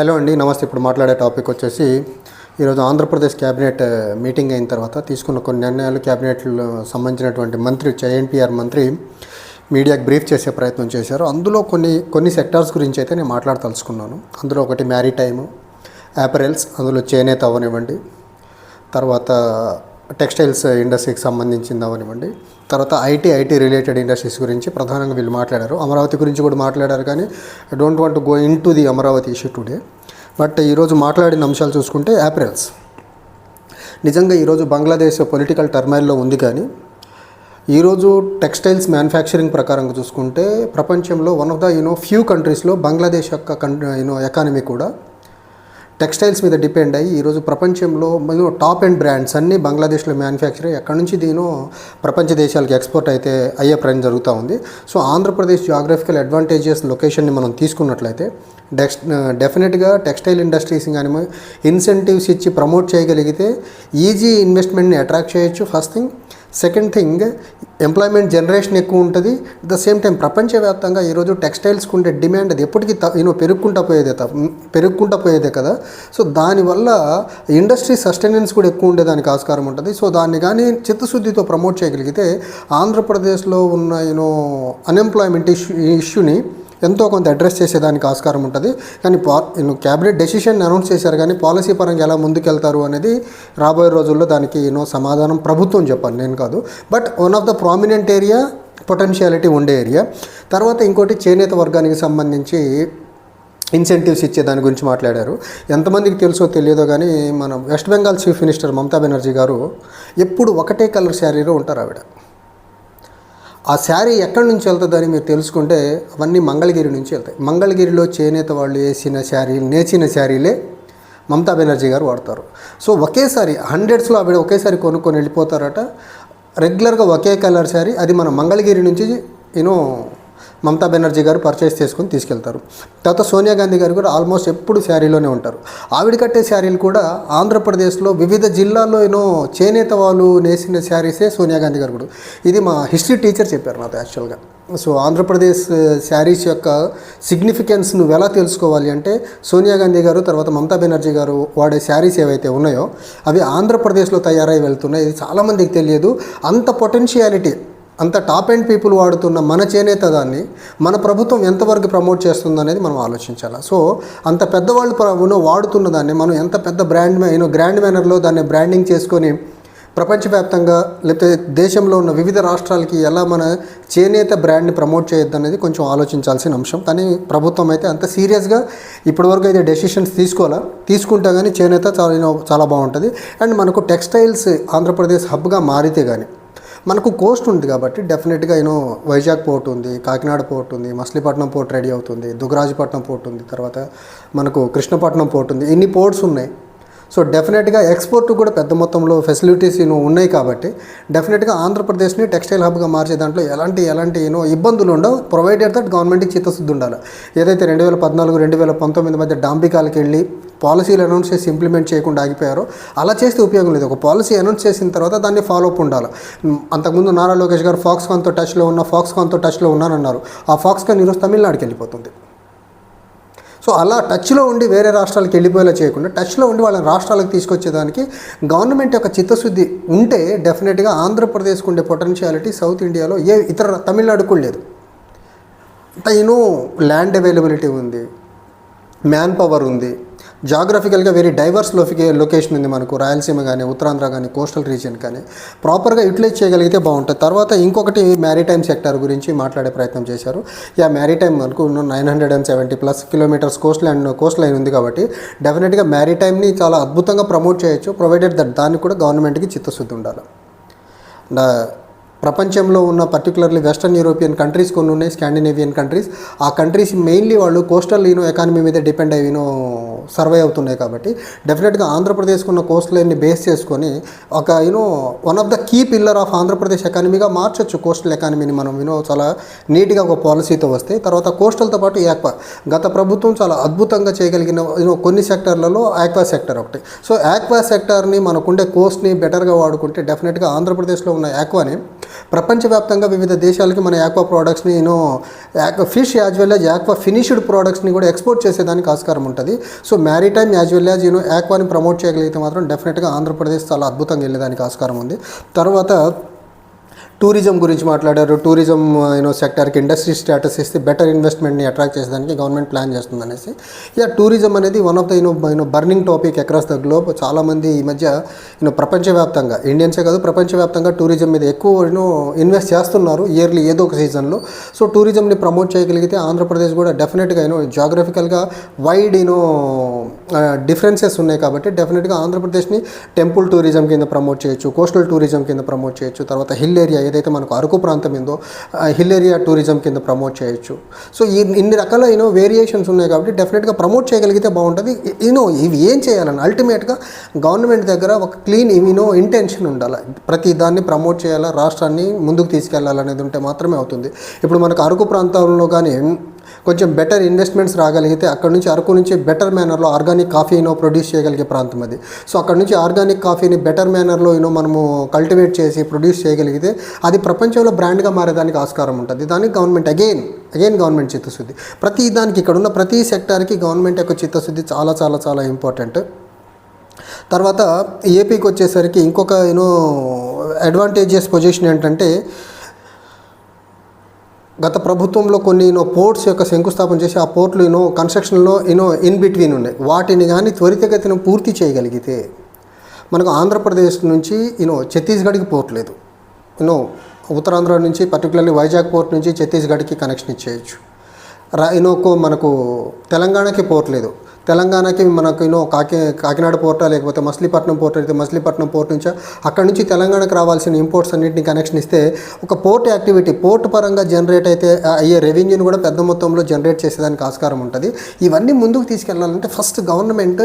Hello అండి నమస్తే. ఇప్పుడు మాట్లాడే టాపిక్ వచ్చేసి ఈరోజు ఆంధ్రప్రదేశ్ క్యాబినెట్ మీటింగ్ అయిన తర్వాత తీసుకున్న కొన్ని నిర్ణయాలు క్యాబినెట్లో సంబంధించినటువంటి మంత్రి ఎన్టీఆర్ మంత్రి మీడియాకి బ్రీఫ్ చేసే ప్రయత్నం చేశారు. అందులో కొన్ని కొన్ని సెక్టార్స్ గురించి అయితే నేను మాట్లాడదలుచుకున్నాను. అందులో ఒకటి మ్యారీటైమ్ యాపరెల్స్ అందులో చేనేత అవనివ్వండి తర్వాత టెక్స్టైల్స్ ఇండస్ట్రీకి సంబంధించింది అవనివ్వండి. తర్వాత ఐటీ ఐటీ రిలేటెడ్ ఇండస్ట్రీస్ గురించి ప్రధానంగా వీళ్ళు మాట్లాడారు. అమరావతి గురించి కూడా మాట్లాడారు కానీ I don't want go into the Amaravati issue today but ఈరోజు మాట్లాడిన అంశాలు చూసుకుంటే యాప్రిల్స్ నిజంగా ఈరోజు బంగ్లాదేశ్ పొలిటికల్ టర్మైల్లో ఉంది కానీ ఈరోజు టెక్స్టైల్స్ మ్యానుఫ్యాక్చరింగ్ ప్రకారంగా చూసుకుంటే ప్రపంచంలో one of the you know few కంట్రీస్లో బంగ్లాదేశ్ యొక్క కన్ యూనో ఎకానమీ కూడా టెక్స్టైల్స్ మీద డిపెండ్ అయ్యి ఈరోజు ప్రపంచంలో టాప్ అండ్ బ్రాండ్స్ అన్నీ బంగ్లాదేశ్లో మ్యానుఫ్యాక్చర్ అయ్యి అక్కడ నుంచి దీని ప్రపంచ దేశాలకు ఎక్స్పోర్ట్ అయితే అయ్యే ప్రయత్నం జరుగుతూ ఉంది. సో ఆంధ్రప్రదేశ్ జాగ్రఫికల్ అడ్వాంటేజెస్ లొకేషన్ని మనం తీసుకున్నట్లయితే డెక్స్ డెఫినెట్గా టెక్స్టైల్ ఇండస్ట్రీస్ కానీ ఇన్సెంటివ్స్ ఇచ్చి ప్రమోట్ చేయగలిగితే ఈజీ ఇన్వెస్ట్మెంట్ని అట్రాక్ట్ చేయొచ్చు. First thing second thing employment generation ఎక్కువ ఉంటుంది. ద సేమ్ టైం ప్రపంచవ్యాప్తంగా ఈరోజు టెక్స్టైల్స్కి ఉండే డిమాండ్ అది ఎప్పటికీ యూనో పెరుగుకుంటా పోయేదే తప్ప పెరుగుకుంటా పోయేదే కదా. సో దానివల్ల ఇండస్ట్రీ సస్టెనెన్స్ కూడా ఎక్కువ ఉండేదానికి ఆస్కారం ఉంటుంది. సో దాన్ని కానీ చిత్తశుద్ధితో ప్రమోట్ చేయగలిగితే ఆంధ్రప్రదేశ్లో ఉన్న యూనో అన్ఎంప్లాయ్మెంట్ ఇష్యూ ఇష్యూని ఎంతో కొంత అడ్రస్ చేసేదానికి ఆస్కారం ఉంటుంది. కానీ పా క్యాబినెట్ డెసిషన్ అనౌన్స్ చేశారు కానీ పాలసీ పరంగా ఎలా ముందుకెళ్తారు అనేది రాబోయే రోజుల్లో దానికి యూనో సమాధానం ప్రభుత్వం చెప్పాలి. నేను కాదు. But one of the prominent area potentiality ఉండే ఏరియా తర్వాత ఇంకోటి చేనేత వర్గానికి సంబంధించి ఇన్సెంటివ్స్ ఇచ్చే దాని గురించి మాట్లాడారు. ఎంతమందికి తెలుసో తెలియదో కానీ మన వెస్ట్ బెంగాల్ చీఫ్ మినిస్టర్ మమతా బెనర్జీ గారు ఎప్పుడు ఒకటే కలర్ శారీలో ఉంటారు ఆవిడ. ఆ శారీ ఎక్కడి నుంచి వెళ్తుందని మీరు తెలుసుకుంటే అవన్నీ మంగళగిరి నుంచి వెళ్తాయి. మంగళగిరిలో చేనేత వాళ్ళు వేసిన శారీలు నేచిన శారీలే మమతా బెనర్జీ గారు వాడతారు. సో ఒకేసారి హండ్రెడ్స్లో ఆవిడ ఒకేసారి కొనుక్కొని వెళ్ళిపోతారట. రెగ్యులర్గా ఒకే కలర్ శారీ అది మన మంగళగిరి నుంచి యూనో మమతా బెనర్జీ గారు పర్చేస్ చేసుకొని తీసుకెళ్తారు. తర్వాత సోనియా గాంధీ గారు కూడా ఆల్మోస్ట్ ఎప్పుడు శారీలోనే ఉంటారు. ఆవిడ కట్టే శారీలు కూడా ఆంధ్రప్రదేశ్లో వివిధ జిల్లాల్లో ఏనో చేనేత వాళ్ళు నేసిన శారీసే సోనియా గాంధీ గారు కూడా. ఇది మా హిస్టరీ టీచర్ చెప్పారు నాతో యాక్చువల్గా సో ఆంధ్రప్రదేశ్ శారీస్ యొక్క సిగ్నిఫికెన్స్ నువ్వు ఎలా తెలుసుకోవాలి అంటే సోనియా గాంధీ గారు తర్వాత మమతా బెనర్జీ గారు వాడే శారీస్ ఏవైతే ఉన్నాయో అవి ఆంధ్రప్రదేశ్లో తయారై వెళ్తున్నాయి. ఇది చాలామందికి తెలియదు. అంత పొటెన్షియాలిటీ అంత టాప్ అండ్ పీపుల్ వాడుతున్న మన చేనేత దాన్ని మన ప్రభుత్వం ఎంతవరకు ప్రమోట్ చేస్తుంది అనేది మనం ఆలోచించాలి? సో అంత పెద్దవాళ్ళు ప్ర- వాడుతున్న దాన్ని మనం ఎంత పెద్ద బ్రాండ్ యూనో గ్రాండ్ మేనర్లో దాన్ని బ్రాండింగ్ చేసుకొని ప్రపంచవ్యాప్తంగా లేకపోతే దేశంలో ఉన్న వివిధ రాష్ట్రాలకి ఎలా మన చేనేత బ్రాండ్ని ప్రమోట్ చేయొద్దు అనేది కొంచెం ఆలోచించాల్సిన అంశం. కానీ ప్రభుత్వం అయితే అంత సీరియస్గా ఇప్పటివరకు అయితే డెసిషన్స్ తీసుకోవాలా? తీసుకుంటే కానీ చేనేత చాలా చాలా బాగుంటుంది. అండ్ మనకు టెక్స్టైల్స్ ఆంధ్రప్రదేశ్ హబ్గా మారితే కానీ మనకు కోస్ట్ ఉంది కాబట్టి డెఫినెట్గా యూనో వైజాగ్ పోర్ట్ ఉంది కాకినాడ పోర్ట్ ఉంది మచిలీపట్నం పోర్ట్ రెడీ అవుతుంది దుగ్గరాజపట్నం పోర్ట్ ఉంది తర్వాత మనకు కృష్ణపట్నం పోర్ట్ ఉంది ఇన్ని పోర్ట్స్ ఉన్నాయి. సో డెఫినెట్గా ఎక్స్పోర్ట్ కూడా పెద్ద మొత్తంలో ఫెసిలిటీస్ యూనో ఉన్నాయి కాబట్టి డెఫినెట్గా ఆంధ్రప్రదేశ్ని టెక్స్టైల్ హబ్గా మార్చే దాంట్లో ఎలాంటి ఎలాంటి యూనో ఇబ్బందులు ఉండవు. ప్రొవైడెడ్ దట్ గవర్నమెంట్కి చిత్తశుద్ధి ఉండాలి. ఏదైతే రెండు వేల పద్నాలుగు రెండు వేల పంతొమ్మిది మధ్య డాంబికాలకి వెళ్ళి పాలసీలు అనౌన్స్ చేసి ఇంప్లిమెంట్ చేయకుండా ఆగిపోయారో అలా చేస్తే ఉపయోగం లేదు. ఒక పాలసీ అనౌన్స్ చేసిన తర్వాత దాన్ని ఫాలో అప్ ఉండాలి. అంతకుముందు నారా లోకేష్ గారు ఫాక్స్కాన్తో టచ్లో ఉన్న ఫాక్స్కాన్తో టచ్లో ఉన్నానన్నారు. ఆ ఫాక్స్కాన్ ఈరోజు తమిళనాడుకి వెళ్ళిపోతుంది. సో అలా టచ్లో ఉండి వేరే రాష్ట్రాలకు వెళ్ళిపోయేలా చేయకుండా టచ్లో ఉండి వాళ్ళ రాష్ట్రాలకు తీసుకొచ్చేదానికి గవర్నమెంట్ యొక్క చిత్తశుద్ధి ఉంటే డెఫినెట్గా ఆంధ్రప్రదేశ్కు ఉండే పొటెన్షియాలిటీ సౌత్ ఇండియాలో ఏ ఇతర తమిళనాడుకు లేదు. అంత ల్యాండ్ అవైలబిలిటీ ఉంది. మ్యాన్ పవర్ ఉంది. జాగ్రఫికల్గా వెరీ డైవర్స్ లోఫికే లొకేషన్ ఉంది మనకు. రాయలసీమ కానీ ఉత్తరాంధ్ర కానీ కోస్టల్ రీజియన్ కానీ. ప్రాపర్గా యూటిలైజ్ చేయగలిగితే బాగుంటుంది. తర్వాత ఇంకొకటి మ్యారీటైమ్ సెక్టర్ గురించి మాట్లాడే ప్రయత్నం చేశారు. యా మ్యారీటైమ్ మనకు nine hundred and seventy plus kilometers coast land coast line ఉంది కాబట్టి డెఫినెట్గా మ్యారీటైమ్ని చాలా అద్భుతంగా ప్రమోట్ చేయొచ్చు. ప్రొవైడెడ్ దట్ దానికి కూడా గవర్నమెంట్కి చిత్తశుద్ధి ఉండాలి. ప్రపంచంలో ఉన్న పర్టికులర్లీ వెస్టర్న్ యూరోపియన్ కంట్రీస్ కొన్ని ఉన్నాయి స్కాండినేవియన్ కంట్రీస్ ఆ కంట్రీస్ మెయిన్లీ వాళ్ళు కోస్టల్ యూనో ఎకానమీ మీద డిపెండ్ అయ్యినో సర్వే అవుతున్నాయి కాబట్టి డెఫినెట్గా ఆంధ్రప్రదేశ్కు ఉన్న కోస్ట్ లైన్ని బేస్ చేసుకొని ఒక you know one of the key pillar of Andhra Pradesh ఎకానమీగా మార్చొచ్చు కోస్టల్ ఎకానమీని మనం యూనో చాలా నీట్గా ఒక పాలసీతో వస్తే. తర్వాత కోస్టల్తో పాటు యాక్వా గత ప్రభుత్వం చాలా అద్భుతంగా చేయగలిగిన యూనో కొన్ని సెక్టర్లలో ఆక్వా సెక్టర్ ఒకటి. సో ఆక్వా సెక్టర్ని మనకుండే కోస్ట్ని బెటర్గా వాడుకుంటే డెఫినెట్గా ఆంధ్రప్రదేశ్లో ఉన్న యాక్వాని ప్రపంచవ్యాప్తంగా వివిధ దేశాలకి మన aqua ప్రోడక్ట్స్ని you know aqua fish as well as aqua finished ప్రోడక్ట్స్ని కూడా ఎక్స్పోర్ట్ చేసేదానికి ఆస్కారం ఉంటుంది. So maritime as well as you know యాక్వాని promote చేయగలిగితే మాత్రం డెఫినెట్గా ఆంధ్రప్రదేశ్ చాలా అద్భుతంగా వెళ్ళేదానికి ఆస్కారం ఉంది. తర్వాత టూరిజం గురించి మాట్లాడారు. టూరిజం యూనో సెక్టర్కి ఇండస్ట్రీ స్టేటస్ ఇస్తే బెటర్ ఇన్వెస్ట్మెంట్ని అట్రాక్ట్ చేసేదానికి గవర్నమెంట్ ప్లాన్ చేస్తుంది అనేసి ఇక టూరిజం అనేది one of the you know you know burning topic across the globe చాలామంది ఈ మధ్య యూనో ప్రపంచవ్యాప్తంగా ఇండియన్సే కాదు ప్రపంచవ్యాప్తంగా టూరిజం మీద ఎక్కువ యూనో ఇన్వెస్ట్ చేస్తున్నారు ఇయర్లీ ఏదో ఒక సీజన్లో. సో టూరిజంని ప్రమోట్ చేయగలిగితే ఆంధ్రప్రదేశ్ కూడా డెఫినెట్గా యూనో జాగ్రఫికల్గా వైడ్ యూనో డిఫరెన్సెస్ ఉన్నాయి కాబట్టి డెఫినెట్గా ఆంధ్రప్రదేశ్ని టెంపుల్ టూరిజం కింద ప్రమోట్ చేయొచ్చు కోస్టల్ టూరిజం కింద ప్రమోట్ చేయొచ్చు తర్వాత హిల్ ఏరియా ఏదైతే మనకు అరకు ప్రాంతం ఉందో హిల్ ఏరియా టూరిజం కింద ప్రమోట్ చేయొచ్చు. సో ఈ ఇన్ని రకాల యూనో వేరియేషన్స్ ఉన్నాయి కాబట్టి డెఫినెట్గా ప్రమోట్ చేయగలిగితే బాగుంటుంది. యూనో ఇవి ఏం చేయాలని అల్టిమేట్గా గవర్నమెంట్ దగ్గర ఒక క్లీన్ యూనో ఇంటెన్షన్ ఉండాలి. ప్రతి దాన్ని ప్రమోట్ చేయాలా రాష్ట్రాన్ని ముందుకు తీసుకెళ్ళాలనేది ఉంటే మాత్రమే అవుతుంది. ఇప్పుడు మనకు అరకు ప్రాంతంలో కానీ కొంచెం బెటర్ ఇన్వెస్ట్మెంట్స్ రాగలిగితే అక్కడ నుంచి అరకు నుంచి బెటర్ మేనర్లో ఆర్గానిక్ కాఫీనో ప్రొడ్యూస్ చేయగలిగే ప్రాంతం అది. సో అక్కడ నుంచి ఆర్గానిక్ కాఫీని బెటర్ మేనర్లో యూనో మనము కల్టివేట్ చేసి ప్రొడ్యూస్ చేయగలిగితే అది ప్రపంచంలో బ్రాండ్గా మారేదానికి ఆస్కారం ఉంటుంది. దానికి గవర్నమెంట్ అగైన్ అగైన్ గవర్నమెంట్ చిత్తశుద్ధి. ప్రతి దానికి ఇక్కడ ఉన్న ప్రతి సెక్టార్కి గవర్నమెంట్ యొక్క చిత్తశుద్ధి చాలా చాలా చాలా ఇంపార్టెంట్ తర్వాత ఏపీకి వచ్చేసరికి ఇంకొక యూనో అడ్వాంటేజియస్ పొజిషన్ ఏంటంటే గత ప్రభుత్వంలో కొన్ని యూనో పోర్ట్స్ యొక్క శంకుస్థాపన చేసి ఆ పోర్ట్లు యూనో కన్స్ట్రక్షన్లో యూనో ఇన్ బిట్వీన్ ఉన్నాయి. వాటిని కానీ త్వరితగతిన పూర్తి చేయగలిగితే మనకు ఆంధ్రప్రదేశ్ నుంచి యూనో ఛత్తీస్గఢ్కి పోర్ట్ లేదు. యూనో ఉత్తరాంధ్ర నుంచి పర్టికులర్లీ వైజాగ్ పోర్ట్ నుంచి ఛత్తీస్గఢ్కి కనెక్షన్ ఇచ్చేయచ్చు. రా యూనోకు మనకు తెలంగాణకి పోర్ట్ లేదు. తెలంగాణకి మనకు యూనో కాకి కాకినాడ పోర్టా లేకపోతే మచిలీపట్నం పోర్ట్ అయితే మచిలీపట్నం పోర్ట్ నుంచి అక్కడ నుంచి తెలంగాణకు రావాల్సిన ఇంపోర్ట్స్ అన్నింటిని కనెక్షన్ ఇస్తే ఒక పోర్ట్ యాక్టివిటీ పోర్ట్ పరంగా జనరేట్ అయితే అయ్యే రెవెన్యూని కూడా పెద్ద మొత్తంలో జనరేట్ చేసేదానికి ఆస్కారం ఉంటుంది. ఇవన్నీ ముందుకు తీసుకెళ్ళాలంటే ఫస్ట్ గవర్నమెంట్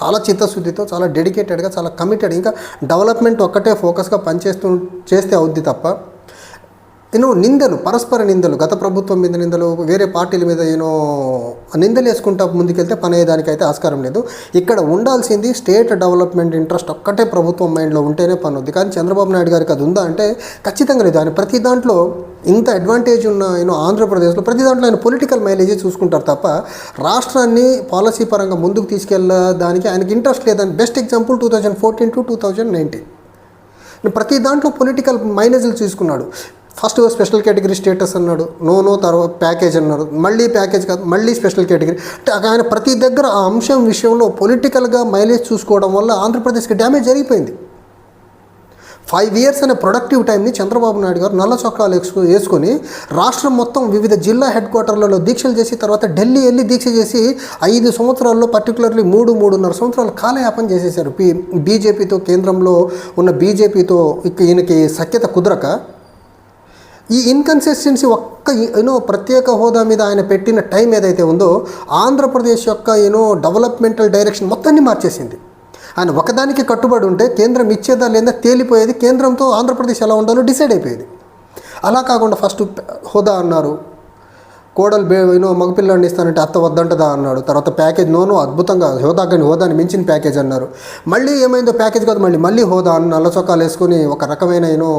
చాలా చిత్తశుద్ధితో చాలా డెడికేటెడ్గా చాలా కమిటెడ్ ఇంకా డెవలప్మెంట్ ఒక్కటే ఫోకస్గా పనిచేస్తూ చేస్తే అవుద్ది తప్ప ఎన్నో నిందలు పరస్పర నిందలు గత ప్రభుత్వం మీద నిందలు వేరే పార్టీల మీద ఏనో నిందలు వేసుకుంటా ముందుకెళ్తే పని అయ్యేదానికి అయితే ఆస్కారం లేదు. ఇక్కడ ఉండాల్సింది స్టేట్ డెవలప్మెంట్ ఇంట్రెస్ట్ ఒక్కటే ప్రభుత్వం మైండ్లో ఉంటేనే పని ఉంది కానీ చంద్రబాబు నాయుడు గారికి అది ఉందా అంటే ఖచ్చితంగా లేదు. ఆయన ప్రతి దాంట్లో ఇంత అడ్వాంటేజ్ ఉన్న యూనో ఆంధ్రప్రదేశ్లో ప్రతి దాంట్లో ఆయన పొలిటికల్ మైలేజే చూసుకుంటారు తప్ప రాష్ట్రాన్ని పాలసీ పరంగా ముందుకు తీసుకెళ్ళడానికి ఆయనకి ఇంట్రెస్ట్ లేదని best example two thousand fourteen to two thousand nineteen ప్రతి దాంట్లో పొలిటికల్ మైలేజ్లు తీసుకున్నాడు ఫస్ట్ స్పెషల్ కేటగిరీ స్టేటస్ అన్నాడు. నో నో తర్వాత ప్యాకేజ్ అన్నారు మళ్ళీ ప్యాకేజ్ కాదు మళ్ళీ స్పెషల్ కేటగిరీ. అంటే ఆయన ప్రతి దగ్గర ఆ అంశం విషయంలో పొలిటికల్గా మైలేజ్ చూసుకోవడం వల్ల ఆంధ్రప్రదేశ్కి డ్యామేజ్ జరిగిపోయింది. ఫైవ్ ఇయర్స్ అనే ప్రొడక్టివ్ టైంని చంద్రబాబు నాయుడు గారు నల్ల చొక్కాలు వేసుకు వేసుకొని రాష్ట్రం మొత్తం వివిధ జిల్లా హెడ్ క్వార్టర్లలో దీక్షలు చేసి తర్వాత ఢిల్లీ వెళ్ళి దీక్ష చేసి ఐదు సంవత్సరాల్లో పర్టికులర్లీ మూడు మూడున్నర సంవత్సరాలు కాలయాపన చేసేశారు. బీజేపీతో కేంద్రంలో ఉన్న బీజేపీతో ఈయనకి సఖ్యత కుదరక ఈ ఇన్కన్సిస్టెన్సీ ఒక్క యూనో ప్రత్యేక హోదా మీద ఆయన పెట్టిన టైం ఏదైతే ఉందో ఆంధ్రప్రదేశ్ యొక్క యూనో డెవలప్మెంటల్ డైరెక్షన్ మొత్తాన్ని మార్చేసింది. ఆయన ఒకదానికి కట్టుబడి ఉంటే కేంద్రం ఇచ్చేదా లేదా తేలిపోయేది కేంద్రంతో ఆంధ్రప్రదేశ్ ఎలా ఉండాలో డిసైడ్ అయిపోయేది. అలా కాకుండా ఫస్ట్ హోదా అన్నారు. కోడలు బే యూనో మగపిల్లాడిని ఇస్తానంటే అత్త వద్దంటదా అన్నాడు. తర్వాత ప్యాకేజ్ నోను అద్భుతంగా హోదా కానీ హోదాని మించిన ప్యాకేజ్ అన్నారు. మళ్ళీ ఏమైందో ప్యాకేజ్ కాదు మళ్ళీ మళ్ళీ హోదా అని నల్ల చొక్కాలు వేసుకొని ఒక రకమైన యూనో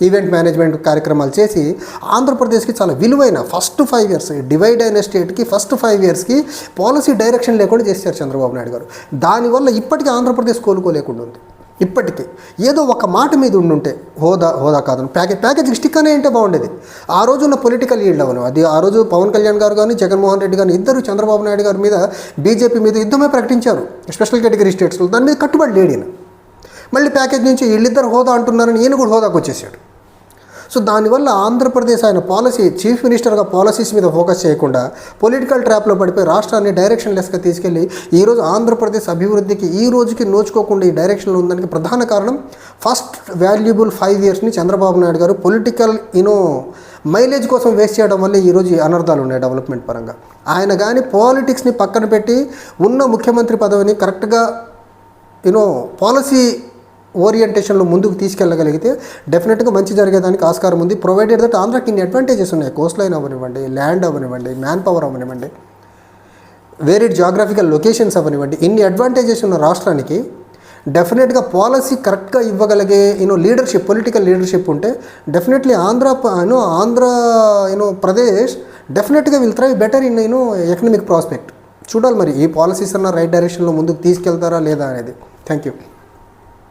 ఈవెంట్ మేనేజ్మెంట్ కార్యక్రమాలు చేసి ఆంధ్రప్రదేశ్కి చాలా విలువైన ఫస్ట్ ఫైవ్ ఇయర్స్ డివైడ్ అయిన స్టేట్కి ఫస్ట్ ఫైవ్ ఇయర్స్కి పాలసీ డైరెక్షన్ లేకుండా చేశారు చంద్రబాబు నాయుడు గారు. దానివల్ల ఇప్పటికీ ఆంధ్రప్రదేశ్ కోలుకోలేకుండా ఉంది. ఇప్పటికీ ఏదో ఒక మాట మీద ఉండుంటే హోదా హోదా కాదు ప్యాకేజ్ ప్యాకేజ్ స్టిక్ అనే అంటే బాగుండేది. ఆ రోజు పొలిటికల్ ఈల్డ్ అవను అది ఆ రోజు పవన్ కళ్యాణ్ గారు కానీ జగన్మోహన్ రెడ్డి కానీ ఇద్దరు చంద్రబాబు నాయుడు గారి మీద బీజేపీ మీద యుద్ధమే ప్రకటించారు. స్పెషల్ కేటగిరీ స్టేట్స్లో దాని మీద కట్టుబడి లేడిన మళ్ళీ ప్యాకేజ్ నుంచి వీళ్ళిద్దరు హోదా అంటున్నారని ఈయన కూడా హోదాకు వచ్చేసాడు. సో దానివల్ల ఆంధ్రప్రదేశ్ ఆయన పాలసీ చీఫ్ మినిస్టర్గా పాలసీస్ మీద ఫోకస్ చేయకుండా పొలిటికల్ ట్రాప్లో పడిపోయి రాష్ట్రాన్ని డైరెక్షన్ లెస్గా తీసుకెళ్ళి ఈరోజు ఆంధ్రప్రదేశ్ అభివృద్ధికి ఈ రోజుకి నోచుకోకుండా ఈ డైరెక్షన్లో ఉందానికి ప్రధాన కారణం ఫస్ట్ వాల్యుబుల్ ఫైవ్ ఇయర్స్ని చంద్రబాబు నాయుడు గారు పొలిటికల్ యూనో మైలేజ్ కోసం వేస్ట్ చేయడం వల్ల ఈరోజు అనర్థాలు ఉన్నాయి డెవలప్మెంట్ పరంగా. ఆయన కానీ పాలిటిక్స్ని పక్కన పెట్టి ఉన్న ముఖ్యమంత్రి పదవిని కరెక్ట్గా యూనో పాలసీ ఓరియంటేషన్లో ముందుకు తీసుకెళ్ళగలిగితే డెఫినెట్గా మంచి జరిగేదానికి ఆస్కారం ఉంది. ప్రొవైడెడ్ దట్ ఆంధ్రాకి ఇన్ని అడ్వాంటేజెస్ ఉన్నాయి. కోస్ట్ లైన్ అవ్వనివ్వండి ల్యాండ్ అవ్వనివ్వండి మ్యాన్ పవర్ అవ్వనివ్వండి వేరే జాగ్రఫికల్ లొకేషన్స్ అవ్వనివ్వండి. ఇన్ని అడ్వాంటేజెస్ ఉన్న రాష్ట్రానికి డెఫినెట్గా పాలసీ కరెక్ట్గా ఇవ్వగలిగే you know leadership political leadership ఉంటే definitely Andhra you know Andhra you know Pradesh డెఫినెట్గా will thrive better in you know economic prospect చూడాలి మరి ఈ పాలసీస్ అన్న రైట్ డైరెక్షన్లో ముందుకు తీసుకెళ్తారా లేదా అనేది. Thank you